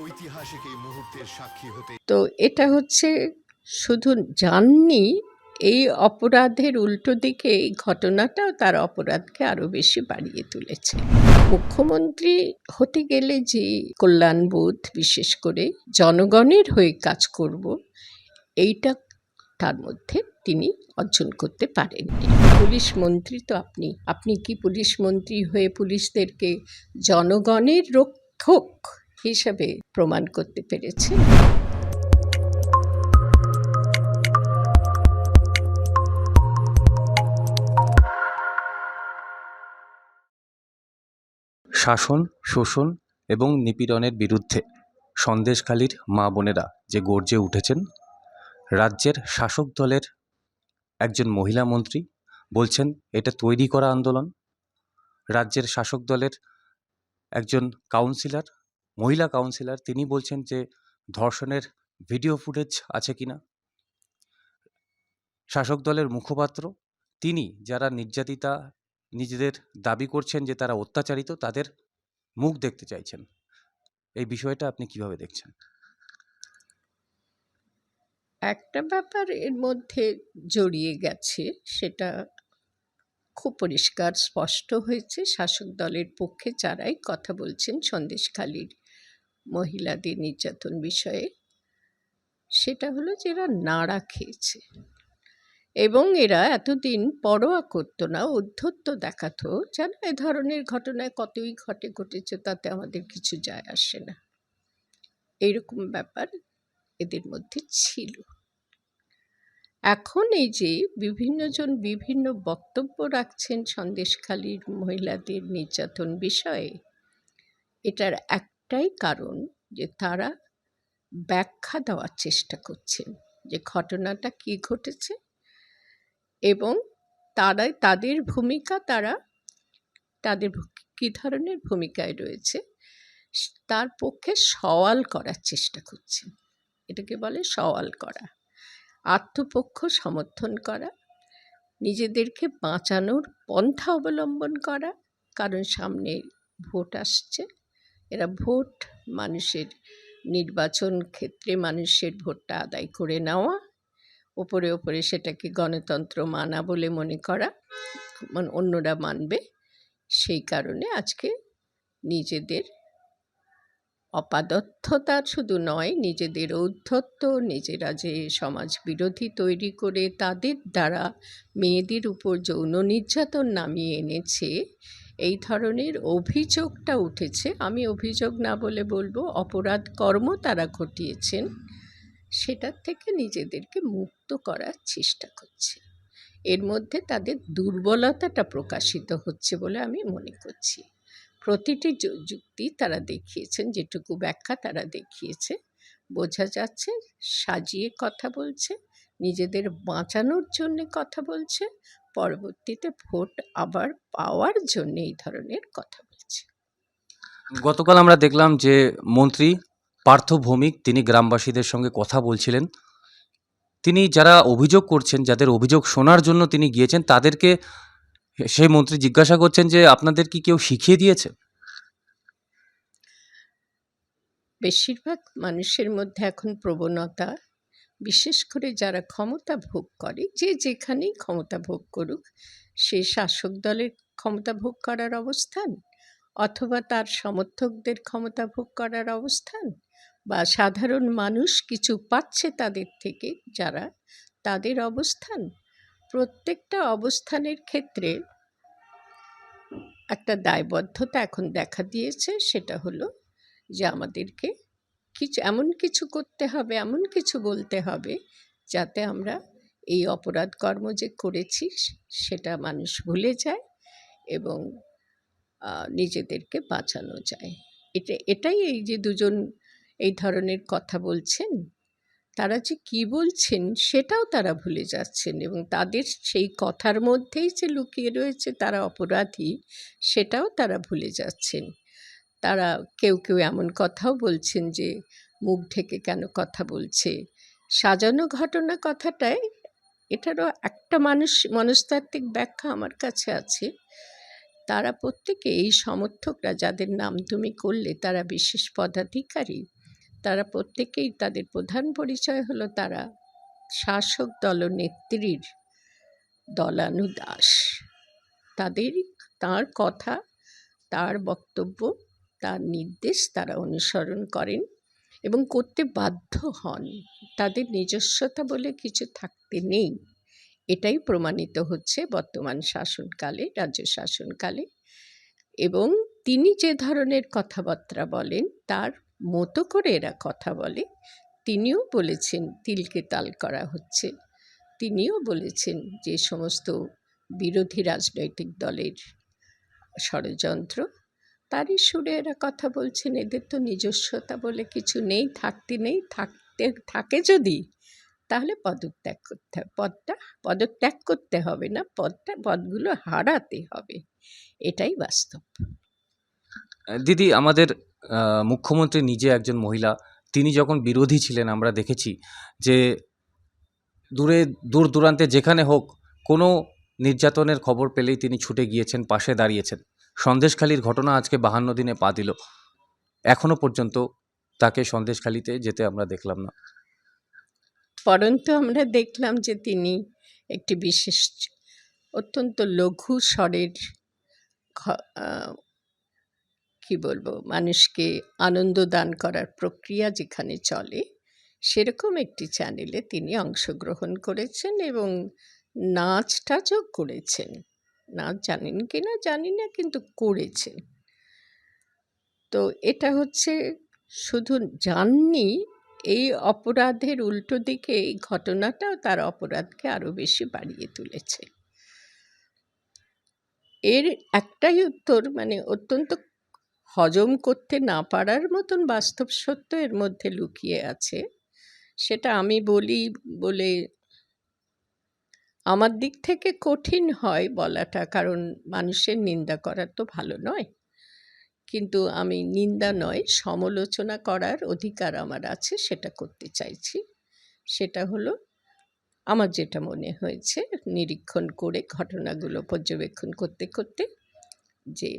ঐতিহাসিক এই মুহূর্তের সাক্ষী হতে তো এটা হচ্ছে শুধু জাননি, এই অপরাধের উল্টো দিকে এই ঘটনাটাও তার অপরাধকে আরও বেশি বাড়িয়ে তুলেছে। মুখ্যমন্ত্রী হতে গেলে যে কল্যাণবোধ বিশেষ করে জনগণের হয়ে কাজ করব, এইটা তার মধ্যে তিনি অর্জন করতে পারেননি। পুলিশ মন্ত্রী তো আপনি আপনি কি পুলিশ মন্ত্রী হয়ে পুলিশদেরকে জনগণের রক্ষক হিসাবে প্রমাণ করতে পেরেছেন শাসন, শোষণ এবং নিপীড়নের বিরুদ্ধে সন্দেশখালীর মা বোনেরা যে গর্জে উঠেছেন, রাজ্যের শাসক দলের একজন মহিলা মন্ত্রী বলছেন, এটা তৈরি করা আন্দোলন। রাজ্যের শাসক দলের একজন কাউন্সিলর মহিলা কাউন্সিলর তিনি বলছেন যে, ধর্ষণের ভিডিও ফুটেজ আছে কিনা? শাসক দলের মুখপাত্র, তিনি যারা নির্যাতিতা নিজেদের দাবি করছেন যে তারা অত্যাচারিত, তাদের মুখ দেখতে চাইছেন। এই বিষয়টা আপনি কীভাবে দেখছেন? একটা ব্যাপার এর মধ্যে জড়িয়ে গেছে, সেটা খুব পরিষ্কার, স্পষ্ট হয়েছে। শাসক দলের পক্ষে যারাই কথা বলছেন সন্দেশখালীর মহিলাদের নির্যাতন বিষয়ে, সেটা হলো যে এরা নাড়া খেয়েছে। এবং এরা এতদিন পরোয়া করতো না উদ্ধত্ত দেখাতো, যেন এ ধরনের ঘটনায় কতই ঘটে ঘটেছে তাতে আমাদের কিছু যায় আসে না। এইরকম ব্যাপার এদের মধ্যে ছিল। এখন এই যে বিভিন্নজন বিভিন্ন বক্তব্য রাখছেন সন্দেশখালীর মহিলাদের নির্যাতন বিষয়ে, এটার একটাই কারণ যে তারা ব্যাখ্যা দেওয়ার চেষ্টা করছেন যে ঘটনাটা কি ঘটেছে এবং তারা তাদের ভূমিকা তারা, তাদের কী ধরনের ভূমিকায় রয়েছে তার পক্ষে সওয়াল করার চেষ্টা করছেন এটাকে বলে সওয়াল করা। আত্মপক্ষ সমর্থন করা, নিজেদেরকে বাঁচানোর পন্থা অবলম্বন করা, কারণ সামনে ভোট আসছে। এরা ভোট মানুষের, নির্বাচন ক্ষেত্রে মানুষের ভোটটা আদায় করে নেওয়া, ওপরে ওপরে সেটাকে গণতন্ত্র মানা বলে মনে করা মানে অন্যরা মানবে, সেই কারণে আজকে নিজেদের অপাদত্থতা শুধু নয়, নিজেদের ঔদ্ধত্য, নিজেরা যে সমাজ বিরোধী তৈরি করে তাদের দ্বারা মেয়েদের উপর যৌন নির্যাতন নামিয়ে এনেছে এই ধরনের অভিযোগটা উঠেছে। আমি অভিযোগ না বলে বলব, অপরাধ কর্ম তারা ঘটিয়েছেন, সেটার থেকে নিজেদেরকে মুক্ত করার চেষ্টা করছে। এর মধ্যে তাদের দুর্বলতাটা প্রকাশিত হচ্ছে বলে আমি মনে করছি। প্রতিটি যুক্তি তারা দেখিয়েছেন, যেটুকু ব্যাখ্যা তারা দেখিয়েছে। বোঝা যাচ্ছে, সাজিয়ে কথা বলছে, নিজেদের বাঁচানোর জন্য কথা বলছে পরবর্তীতে ভোট আবার পাওয়ার জন্য এই ধরনের কথা বলছে। গতকাল আমরা দেখলাম যে মন্ত্রী পার্থ ভৌমিক তিনি গ্রামবাসীদের সঙ্গে কথা বলছিলেন। তিনি যারা অভিযোগ করছেন যাদের অভিযোগ শোনার জন্য তিনি গিয়েছেন তাদেরকে সেই মন্ত্রী জিজ্ঞাসা করছেন যে আপনাদের কি কেউ শিখিয়ে দিয়েছে? বেশিরভাগ মানুষের মধ্যে এখন প্রবণতা বিশেষ করে যারা ক্ষমতা ভোগ করে, যে যেখানেই ক্ষমতা ভোগ করুক, সে শাসক দলের ক্ষমতা ভোগ করার অবস্থান অথবা তার সমর্থকদের ক্ষমতা ভোগ করার অবস্থান বা সাধারণ মানুষ কিছু পাচ্ছে তাদের থেকে যারা তাদের অবস্থান। প্রত্যেকটা অবস্থানের ক্ষেত্রে একটা দায়বদ্ধতা এখন দেখা দিয়েছে, সেটা হলো যে আমাদেরকে কিছু, এমন কিছু করতে হবে, এমন কিছু বলতে হবে যাতে আমরা এই অপরাধ কর্ম যে করেছি সেটা মানুষ ভুলে যায় এবং নিজেদেরকে বাঁচানো যায়। এটা, এটাই এই যে দুজন এই ধরনের কথা বলছেন, তারা যে কি বলছেন সেটাও তারা ভুলে যাচ্ছেন এবং তাদের সেই কথার মধ্যেই যে লুকিয়ে রয়েছে তারা অপরাধী সেটাও তারা ভুলে যাচ্ছেন। তারা কেউ কেউ এমন কথাও বলছেন যে, মুখ ঢেকে কেন কথা বলছে? সাজানো ঘটনা কথাটায় এটারও একটা মানুষ, মনস্তাত্ত্বিক ব্যাখ্যা আমার কাছে আছে। তারা প্রত্যেকে এই সমর্থকরা যাদের নাম তুমি করলে তারা বিশেষ পদাধিকারী। তারা প্রত্যেকেই তাদের প্রধান পরিচয় হলো তারা শাসক দলনেত্রীর দলানুদাস। তাদের, তার কথা, তার বক্তব্য তার নির্দেশ তারা অনুসরণ করেন এবং করতে বাধ্য হন। তাদের নিজস্বতা বলে কিছু থাকতে নেই। এটাই প্রমাণিত হচ্ছে বর্তমান শাসনকালে, রাজ্য শাসনকালে। এবং তিনি যে ধরনের কথাবার্তা বলেন, তার মতো করে এরা কথা বলে। তিনিও বলেছেন, তিলকে তাল করা হচ্ছে। তিনিও বলেছেন যে সমস্ত বিরোধী রাজনৈতিক দলের ষড়যন্ত্র তারই সুরে এরা কথা বলছেন। এদের তো নিজস্বতা বলে কিছু নেই, থাকতে নেই, থাকতে, থাকে যদি, তাহলে পদত্যাগ করতে হবে। পদটা, পদত্যাগ করতে হবে না, পদটা, পদগুলো হারাতে হবে। এটাই বাস্তব। দিদি, আমাদের মুখ্যমন্ত্রী নিজে একজন মহিলা, তিনি যখন বিরোধী ছিলেন, আমরা দেখেছি যে দূরে, দূর দূরান্তে যেখানে হোক, কোনো নির্যাতনের খবর পেলেই তিনি ছুটে গিয়েছেন, পাশে দাঁড়িয়েছেন। সন্দেশখালির ঘটনা আজকে বাহান্ন দিনে পা দিল। এখনও পর্যন্ত তাকে সন্দেশখালিতে যেতে আমরা দেখলাম না। পরন্তু আমরা দেখলাম যে তিনি একটি বিশেষ, অত্যন্ত লঘু স্বরের কি বলব, মানুষকে আনন্দ দান করার প্রক্রিয়া যেখানে চলে, সেরকম একটি চ্যানেলে তিনি অংশগ্রহণ করেছেন এবং নাচ টাচও করেছেন। নাচ জানেন কি না জানি না, কিন্তু করেছেন তো এটা হচ্ছে শুধু জাননি, এই অপরাধের উল্টো দিকে এই ঘটনাটাও তার অপরাধকে আরও বেশি বাড়িয়ে তুলেছে। এর একটাই উত্তর মানে অত্যন্ত হজম করতে না পারার মতন বাস্তব সত্য এর মধ্যে লুকিয়ে আছে। সেটা আমি বলি বলে আমার দিক থেকে কঠিন হয় বলাটা, কারণ মানুষের নিন্দা করা তো ভালো নয়। কিন্তু আমি নিন্দা নয়, সমালোচনা করার অধিকার আমার আছে, সেটা করতে চাইছি। সেটা হলো, আমার যেটা মনে হয়েছে, নিরীক্ষণ করে ঘটনাগুলো পর্যবেক্ষণ করতে করতে যে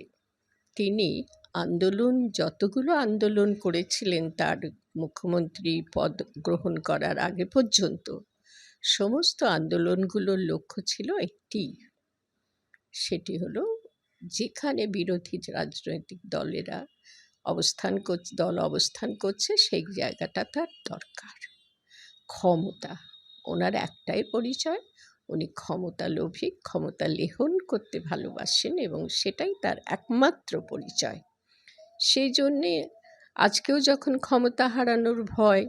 তিনি আন্দোলন, যতগুলো আন্দোলন করেছিলেন তার মুখ্যমন্ত্রী পদ গ্রহণ করার আগে পর্যন্ত সমস্ত আন্দোলনগুলোর লক্ষ্য ছিল একটি। সেটি হলো যেখানে বিরোধী রাজনৈতিক দলেরা অবস্থান করছে দল অবস্থান করছে সেই জায়গাটা তার দরকার। ক্ষমতা, ওনার একটাই পরিচয়, উনি ক্ষমতা লোভী ক্ষমতা লেহন করতে ভালোবাসেন এবং সেটাই তার একমাত্র পরিচয়। সেই জন্যে আজকেও যখন ক্ষমতা হারানোর ভয়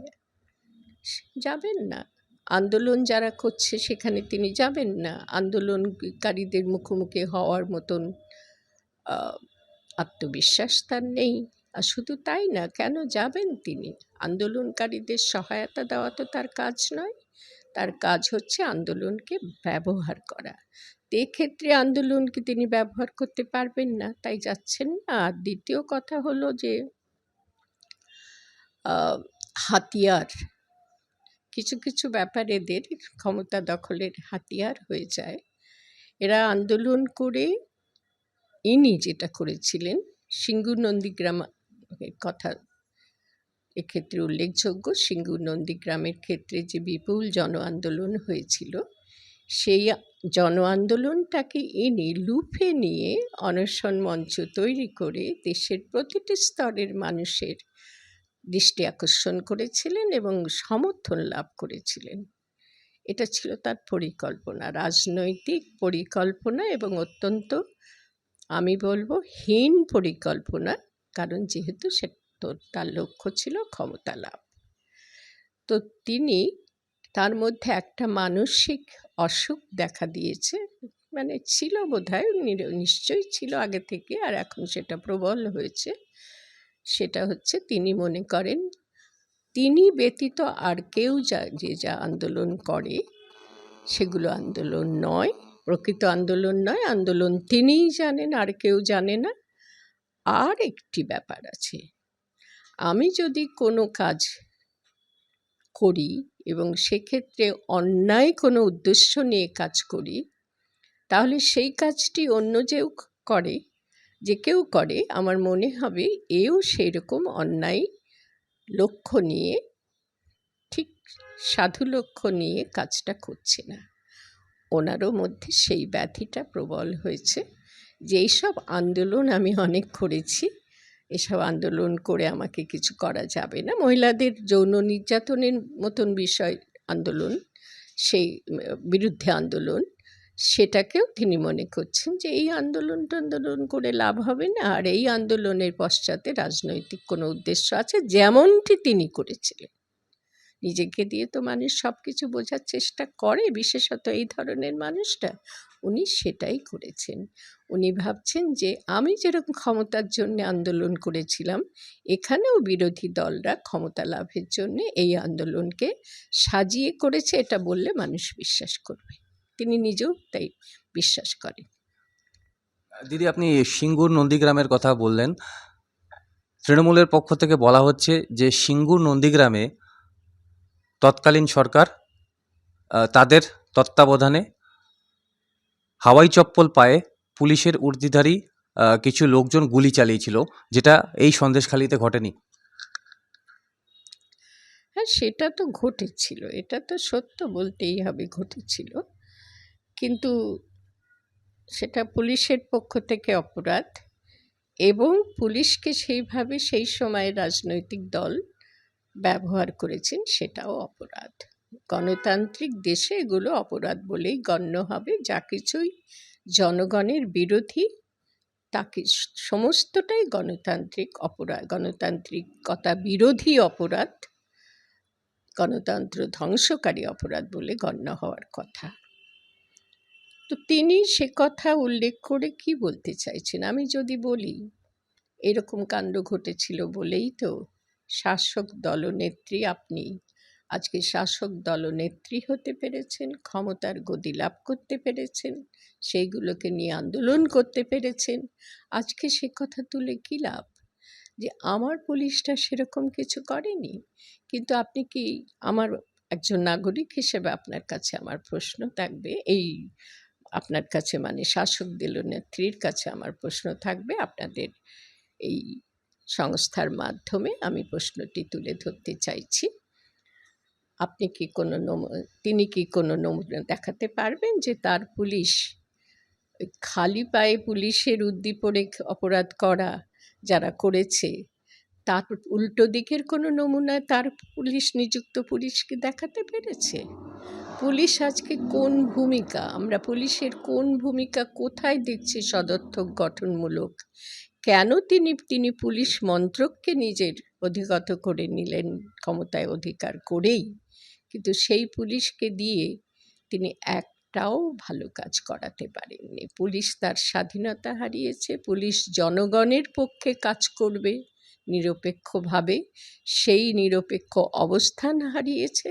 যাবেন না। আন্দোলন যারা করছে, সেখানে তিনি যাবেন না। আন্দোলনকারীদের মুখোমুখি হওয়ার মতন আত্মবিশ্বাস তার নেই। আর শুধু তাই না, কেন যাবেন তিনি? আন্দোলনকারীদের সহায়তা দেওয়া তো তার কাজ নয়। তার কাজ হচ্ছে আন্দোলনকে ব্যবহার করা। তো এক্ষেত্রে আন্দোলনকে তিনি ব্যবহার করতে পারবেন না, তাই যাচ্ছেন না। আর দ্বিতীয় কথা হলো যে হাতিয়ার কিছু কিছু ব্যাপার এদের ক্ষমতা দখলের হাতিয়ার হয়ে যায়। এরা আন্দোলন করে ইনি যেটা করেছিলেন সিঙ্গু নন্দীগ্রাম কথা এক্ষেত্রে উল্লেখযোগ্য সিঙ্গু নন্দীগ্রামের ক্ষেত্রে যে বিপুল জন আন্দোলন হয়েছিল, সেই জন আন্দোলনটাকে এনে লুফে নিয়ে অনশন মঞ্চ তৈরি করে দেশের প্রতিটি স্তরের মানুষের দৃষ্টি আকর্ষণ করেছিলেন এবং সমর্থন লাভ করেছিলেন। এটা ছিল তার পরিকল্পনা, রাজনৈতিক পরিকল্পনা এবং অত্যন্ত, আমি বলব, হীন পরিকল্পনা, কারণ যেহেতু সে তো তার লক্ষ্য ছিল ক্ষমতা লাভ। তো তিনি তার মধ্যে একটা মানসিক অসুখ দেখা দিয়েছে মানে ছিল বোধহয়, নির- নিশ্চয়ই ছিল আগে থেকে, আর এখন সেটা প্রবল হয়েছে। সেটা হচ্ছে তিনি মনে করেন, তিনি ব্যতীত আর কেউ যা, যে যা আন্দোলন করে, সেগুলো আন্দোলন নয়, প্রকৃত আন্দোলন নয়, আন্দোলন তিনিই জানেন, আর কেউ জানে না। আর একটি ব্যাপার আছে, আমি যদি কোনো কাজ করি এবং সেক্ষেত্রে অন্যায় কোনো উদ্দেশ্য নিয়ে কাজ করি, তাহলে সেই কাজটি অন্য যেও করে। যে কেউ করে, আমার মনে হবে এও সেই রকম অন্যায় লক্ষ্য নিয়ে, ঠিক সাধু লক্ষ্য নিয়ে কাজটা করছে না। ওনারও মধ্যে সেই ব্যাধিটা প্রবল হয়েছে যে এইসব আন্দোলন আমি অনেক করেছি, এসব আন্দোলন করে আমাকে কিছু করা যাবে না। মহিলাদের যৌন নির্যাতনের মতন বিষয় আন্দোলন, সেই বিরুদ্ধে আন্দোলন সেটাকেও তিনি মনে করছেন যে এই আন্দোলন টন্দোলন করে লাভ হবে না। আর এই আন্দোলনের পশ্চাতে রাজনৈতিক কোনো উদ্দেশ্য আছে যেমনটি তিনি করেছিলেন। নিজেকে দিয়ে তো মানুষ সব কিছু বোঝার চেষ্টা করে, বিশেষত এই ধরনের মানুষটা। উনি সেটাই করেছেন। উনি ভাবছেন যে আমি যেরকম ক্ষমতার জন্য আন্দোলন করেছিলাম, এখানেও বিরোধী দলরা ক্ষমতা লাভের জন্য এই আন্দোলনকে সাজিয়ে করেছে, এটা বললে মানুষ বিশ্বাস করবে। তিনি নিজেও তাই বিশ্বাস করেন। দিদি আপনি সিঙ্গুর নন্দীগ্রামের কথা বললেন। তৃণমূলের পক্ষ থেকে বলা হচ্ছে যে সিঙ্গুর নন্দীগ্রামে তৎকালীন সরকার তাদের তত্ত্বাবধানে হাওয়াই চপ্পল পায়ে পুলিশের উর্দিধারী কিছু লোকজন গুলি চালিয়েছিল যেটা এই সন্দেশখালিতে ঘটেনি। হ্যাঁ সেটা তো ঘটেছিল। এটা তো সত্য বলতেই হবে ঘটেছিল। কিন্তু সেটা পুলিশের পক্ষ থেকে অপরাধ এবং পুলিশকে সেইভাবে সেই সময় রাজনৈতিক দল ব্যবহার করেছেন সেটাও অপরাধ। গণতান্ত্রিক দেশে এগুলো অপরাধ বলেই গণ্য হবে। যা কিছুই জনগণের বিরোধী, তাকে সমস্তটাই গণতান্ত্রিক অপরাধ গণতান্ত্রিকতা বিরোধী অপরাধ, গণতন্ত্র ধ্বংসকারী অপরাধ বলে গণ্য হওয়ার কথা। তো তিনি সে কথা উল্লেখ করে কি বলতে চাইছেন? আমি যদি বলি, এরকম কাণ্ড ঘটেছিল বলেই তো শাসক দলনেত্রী আপনি আজকে শাসক দলনেত্রী হতে পেরেছেন, ক্ষমতার গদি লাভ করতে পেরেছেন, সেইগুলোকে নিয়ে আন্দোলন করতে পেরেছেন। আজকে সে কথা তুলে কী লাভ? যে আমার পুলিশটা সেরকম কিছু করেনি? কিন্তু আপনি কি আমার একজন নাগরিক হিসেবে আপনার কাছে আমার প্রশ্ন থাকবে? এই আপনার কাছে মানে শাসক দলনেত্রীর কাছে আমার প্রশ্ন থাকবে। আপনাদের এই সংস্থার মাধ্যমে আমি প্রশ্নটি তুলে ধরতে চাইছি। আপনি কি কোনো তিনি কি কোনো নমুনা দেখাতে পারবেন যে তার পুলিশ খালি পায়ে পুলিশের উদ্দীপনে অপরাধ করা যারা করেছে, তার উল্টো দিকের কোনো নমুনা তার পুলিশ নিযুক্ত পুলিশকে দেখাতে পেরেছে? পুলিশ আজকে কোন ভূমিকা? আমরা পুলিশের কোন ভূমিকা কোথায় দেখছি সদর্থক গঠনমূলক? কেন তিনি তিনি পুলিশ মন্ত্রককে নিজের অধিগত করে নিলেন, ক্ষমতায় অধিকার করেই? কিন্তু সেই পুলিশকে দিয়ে তিনি একটাও ভালো কাজ করাতে পারেননি। পুলিশ তার স্বাধীনতা হারিয়েছে, পুলিশ জনগণের পক্ষে কাজ করবে, নিরপেক্ষভাবে সেই নিরপেক্ষ অবস্থান হারিয়েছে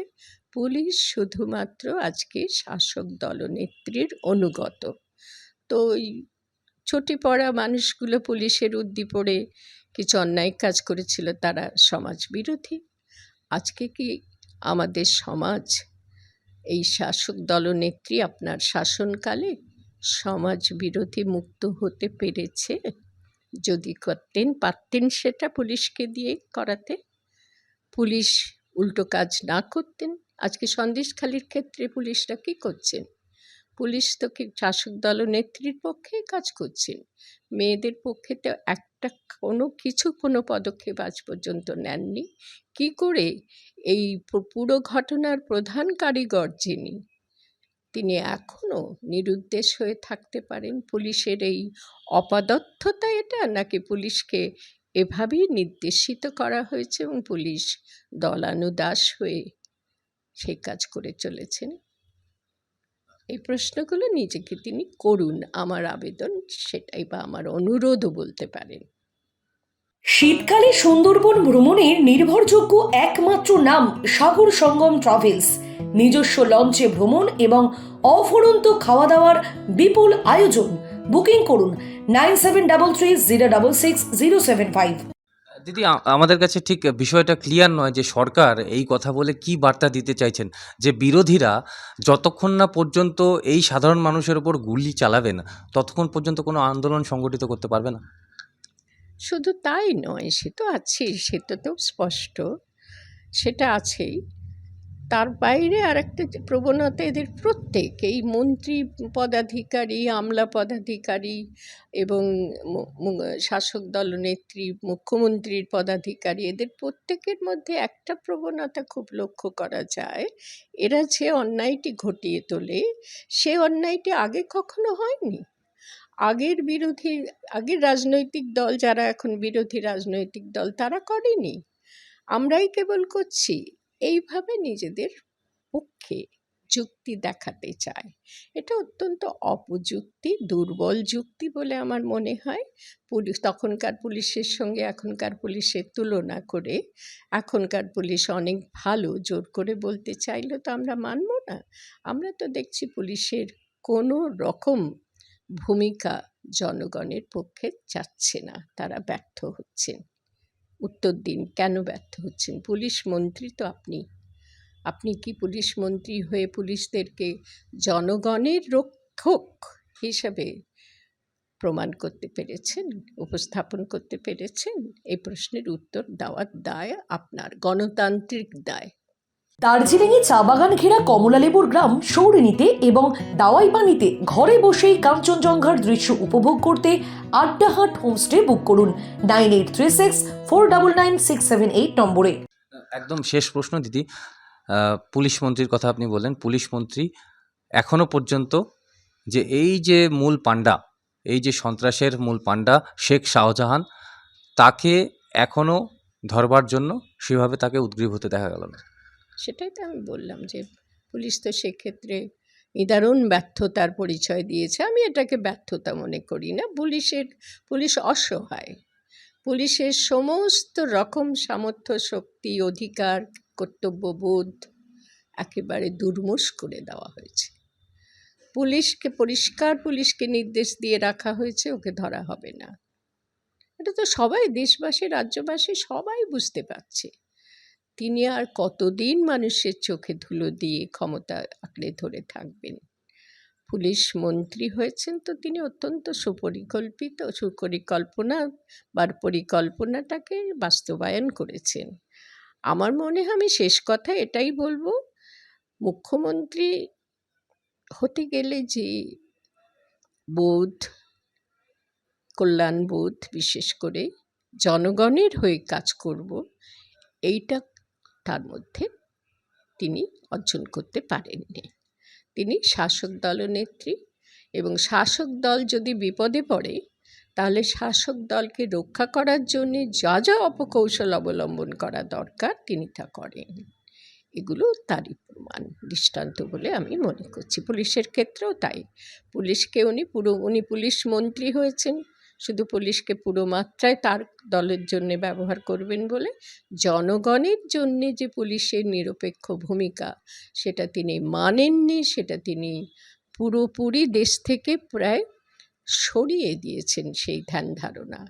পুলিশ শুধুমাত্র আজকে শাসক দলনেত্রীর অনুগত। তো ওই ছুটি পড়া মানুষগুলো পুলিশের উদ্দীপরে কিছু অন্যায় কাজ করেছিল, তারা সমাজ বিরোধী। আজকে কি আমাদের সমাজ, এই শাসক দলনেত্রী আপনার শাসনকালে সমাজ বিরোধী মুক্ত হতে পেরেছে? যদি করতেন, পারতেন সেটা পুলিশকে দিয়ে করাতে। পুলিশ উল্টো কাজ না করতেন আজকে সন্দেশখালির ক্ষেত্রে পুলিশরা কী করছেন? পুলিশ তো শাসক দলনেত্রীর পক্ষে কাজ করছেন? মেয়েদের পক্ষে তো একটা কোনো কিছু, কোনো পদক্ষেপ আজ পর্যন্ত নেননি। কি করে এই পুরো ঘটনার প্রধান কারিগর যিনি, তিনি এখনও নিরুদ্দেশ হয়ে থাকতে পারেন? পুলিশের এই অপদস্থতা এটা, নাকি পুলিশকে এভাবেই নির্দেশিত করা হয়েছে এবং পুলিশ দলানুদাস হয়ে সেই কাজ করে চলেছেন। এই প্রশ্নগুলো নিজেকে তিনি করুন, আমার আবেদন সেটাই বা আমার অনুরোধও বলতে পারেন। শীতকালে সুন্দরবন ভ্রমণের নির্ভরযোগ্য একমাত্র নাম সাগর সঙ্গম ট্রাভেলস। নিজস্ব লঞ্চে ভ্রমণ এবং অফুরন্ত খাওয়া দাওয়ার বিপুল আয়োজন। বুকিং করুন nine seven double three zero double six zero seven five. দিদি আমাদের কাছে ঠিক বিষয়টা ক্লিয়ার নয় যে সরকার এই কথা বলে কি বার্তা দিতে চাইছেন। যে বিরোধীরা যতক্ষণ না পর্যন্ত এই সাধারণ মানুষের উপর গুলি চালাবে না ততক্ষণ পর্যন্ত কোনো আন্দোলন সংগঠিত করতে পারবে না। শুধু তাই নয়, সে তো আছেই, সে তো তো স্পষ্ট, সেটা আছেই। তার বাইরে আর একটা প্রবণতা এদের প্রত্যেক, এই মন্ত্রী পদাধিকারী, আমলা পদাধিকারী এবং শাসক দলনেত্রী মুখ্যমন্ত্রীর পদাধিকারী, এদের প্রত্যেকের মধ্যে একটা প্রবণতা খুব লক্ষ্য করা যায়, এরা যে অন্যায়টি ঘটিয়ে তোলে, সে অন্যায়টি আগে কখনো হয়নি। আগের বিরোধী, আগের রাজনৈতিক দল যারা এখন বিরোধী রাজনৈতিক দল, তারা করেনি। আমরাই কেবল করছি। এইভাবে নিজেদের পক্ষে যুক্তি দেখাতে চায়। এটা অত্যন্ত অপযুক্তি, দুর্বল যুক্তি বলে আমার মনে হয়। পুলিশ, তখনকার পুলিশের সঙ্গে এখনকার পুলিশের তুলনা করে এখনকার পুলিশ অনেক ভালো, জোর করে বলতে চাইলে তো আমরা মানব না। আমরা তো দেখছি পুলিশের কোনো রকম ভূমিকা জনগণের পক্ষে যাচ্ছে না, তারা ব্যর্থ হচ্ছেন। উত্তর দিন, কেন ব্যর্থ হচ্ছেন? পুলিশ মন্ত্রী তো আপনি। আপনি কি পুলিশ মন্ত্রী হয়ে পুলিশদেরকে জনগণের রক্ষক হিসেবে প্রমাণ করতে পেরেছেন, উপস্থাপন করতে পেরেছেন? এই প্রশ্নের উত্তর দেওয়ার দায় আপনার, গণতান্ত্রিক দায়। দার্জিলিংয়ে চা বাগান ঘেরা কমলালেবুর গ্রাম সৌরিনীতে এবং দাওয়াই পানিতে ঘরে বসেই কাঞ্চনজঙ্ঘার দৃশ্য উপভোগ করতে আড্ডাহাট হোমস্টে বুক করুন nine eight three six four double nine six seven eight নম্বরে। একদম শেষ প্রশ্ন দিদি। পুলিশ মন্ত্রীর কথা আপনি বললেন। পুলিশ মন্ত্রী এখনও পর্যন্ত যে এই যে মূল পাণ্ডা, এই যে সন্ত্রাসের মূল পাণ্ডা শেখ শাহজাহান, তাকে এখনও ধরবার জন্য সেভাবে তাকে উদ্গ্রীব হতে দেখা গেল না। সেটাই তো আমি বললাম যে পুলিশ তো সেক্ষেত্রে নিদারুণ ব্যর্থতার পরিচয় দিয়েছে। আমি এটাকে ব্যর্থতা মনে করি না। পুলিশের, পুলিশ অসহায়। পুলিশের সমস্ত রকম সামর্থ্য, শক্তি, অধিকার, কর্তব্যবোধ একেবারে দুর্মুষ করে দেওয়া হয়েছে। পুলিশকে, পরিষ্কার পুলিশকে নির্দেশ দিয়ে রাখা হয়েছে, ওকে ধরা হবে না। এটা তো সবাই, দেশবাসী, রাজ্যবাসী সবাই বুঝতে পারছে। তিনি আর কতদিন মানুষের চোখে ধুলো দিয়ে ক্ষমতা আঁকড়ে ধরে থাকবেন? পুলিশ মন্ত্রী হয়েছেন তো তিনি অত্যন্ত সুপরিকল্পিত, সুপরিকল্পনা বা পরিকল্পনাটাকে বাস্তবায়ন করেছেন। আমার মনে হয় আমি শেষ কথা এটাই বলব। মুখ্যমন্ত্রী হতে গেলে যে বোধ কল্যাণবোধ বিশেষ করে জনগণের হয়ে কাজ করব, এইটা তার মধ্যে তিনি অর্জন করতে পারেননি। তিনি শাসক দলনেত্রী এবং শাসক দল যদি বিপদে পড়ে, তাহলে শাসক দলকে রক্ষা করার জন্যে যা যা অপকৌশল অবলম্বন করা দরকার তিনি তা করেন। এগুলো তারই প্রমাণ, দৃষ্টান্ত বলে আমি মনে করছি। পুলিশের ক্ষেত্রেও তাই। পুলিশকে উনি পুরো, উনি পুলিশ মন্ত্রী হয়েছেন। শুধু পুলিশকে পুরো মাত্রায় তার দলের জন্য ব্যবহার করবেন বলে জনগণের জন্যে যে পুলিশের নিরপেক্ষ ভূমিকা, সেটা তিনি মানেননি, সেটা তিনি পুরোপুরি দেশ থেকে প্রায় সরিয়ে দিয়েছেন সেই ধ্যান ধারণা।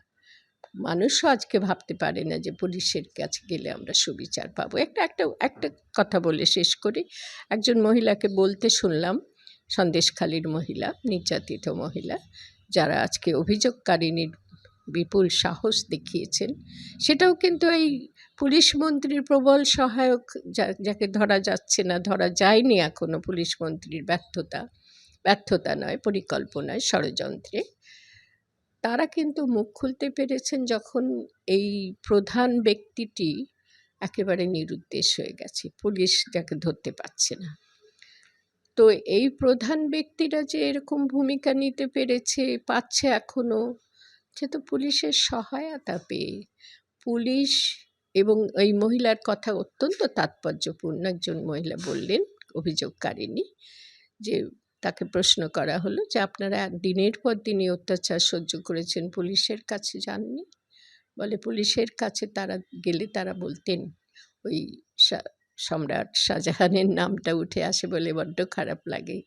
মানুষও আজকে ভাবতে পারে না যে পুলিশের কাছে গেলে আমরা সুবিচার পাবো। একটা একটা একটা কথা বলে শেষ করি। একজন মহিলাকে বলতে শুনলাম, সন্দেশখালীর মহিলা, নির্যাতিত মহিলা যারা আজকে অভিযোগকারিনীর বিপুল সাহস দেখিয়েছেন, সেটাও কিন্তু এই পুলিশ মন্ত্রীর প্রবল সহায়ক যাকে ধরা যাচ্ছে না, ধরা যায়নি এখনও পুলিশ মন্ত্রীর ব্যর্থতা ব্যর্থতা নয়, পরিকল্পনায় ষড়যন্ত্রে। তারা কিন্তু মুখ খুলতে পেরেছেন যখন এই প্রধান ব্যক্তিটি একেবারে নিরুদ্দেশ হয়ে গেছে, পুলিশ যাকে ধরতে পারছে না। তো এই প্রধান ব্যক্তিরা যে এরকম ভূমিকা নিতে পেরেছে, পাচ্ছে এখনও সে তো পুলিশের সহায়তা পেয়ে। পুলিশ এবং এই মহিলার কথা অত্যন্ত তাৎপর্যপূর্ণ একজন মহিলা বললেন, অভিযোগকারিণী, যে তাকে প্রশ্ন করা হলো যে আপনারা দিনের পর দিনই অত্যাচার সহ্য করেছেন, পুলিশের কাছে যাননি? বলে পুলিশের কাছে তারা গেলে তারা বলতেন, ওই সম্রাট শাহজাহানের নামটা উঠে আসে বলে বড্ড খারাপ লাগে।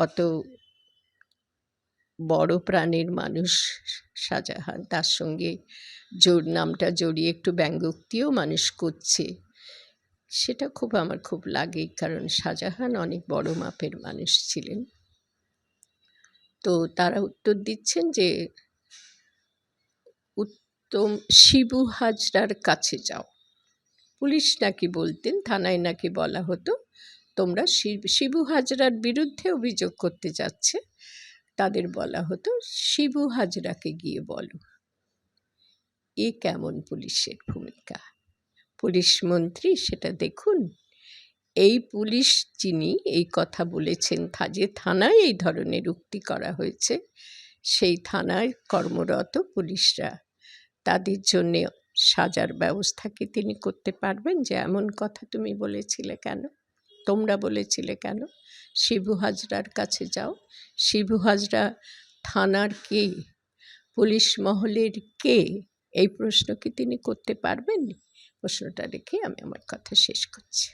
অত বড় প্রাণের মানুষ শাহজাহান, তার সঙ্গে জোর নামটা জড়িয়ে একটু ব্যঙ্গোক্তিও মানুষ করছে। সেটা খুব আমার খুব লাগে, কারণ শাহজাহান অনেক বড় মাপের মানুষ ছিলেন। তো তারা উত্তর দিচ্ছেন যে, উত্তম শিবু হাজরার কাছে যাও। পুলিশ নাকি বলতেন, থানায় নাকি বলা হতো, তোমরা শিব- হাজরার বিরুদ্ধে অভিযোগ করতে যাচ্ছে। তাদের বলা হতো, শিবু হাজরাকে গিয়ে বলো। এ কেমন পুলিশের ভূমিকা? পুলিশ মন্ত্রী, সেটা দেখুন। এই পুলিশ যিনি এই কথা বলেছেন যে থানায় এই ধরনের উক্তি করা হয়েছে, সেই থানায় কর্মরত পুলিশরা, তাদের জন্যে সাজার ব্যবস্থা কি তিনি করতে পারবেন? যে এমন কথা তুমি বলেছিলে কেন? তোমরা বলেছিলে কেন? শিবু হাজরার কাছে যাও। শিবু হাজরা থানার কে? পুলিশ মহলের কে? এই প্রশ্ন কি তিনি করতে পারবেন? প্রশ্নটা রেখে আমি আমার কথা শেষ করছি।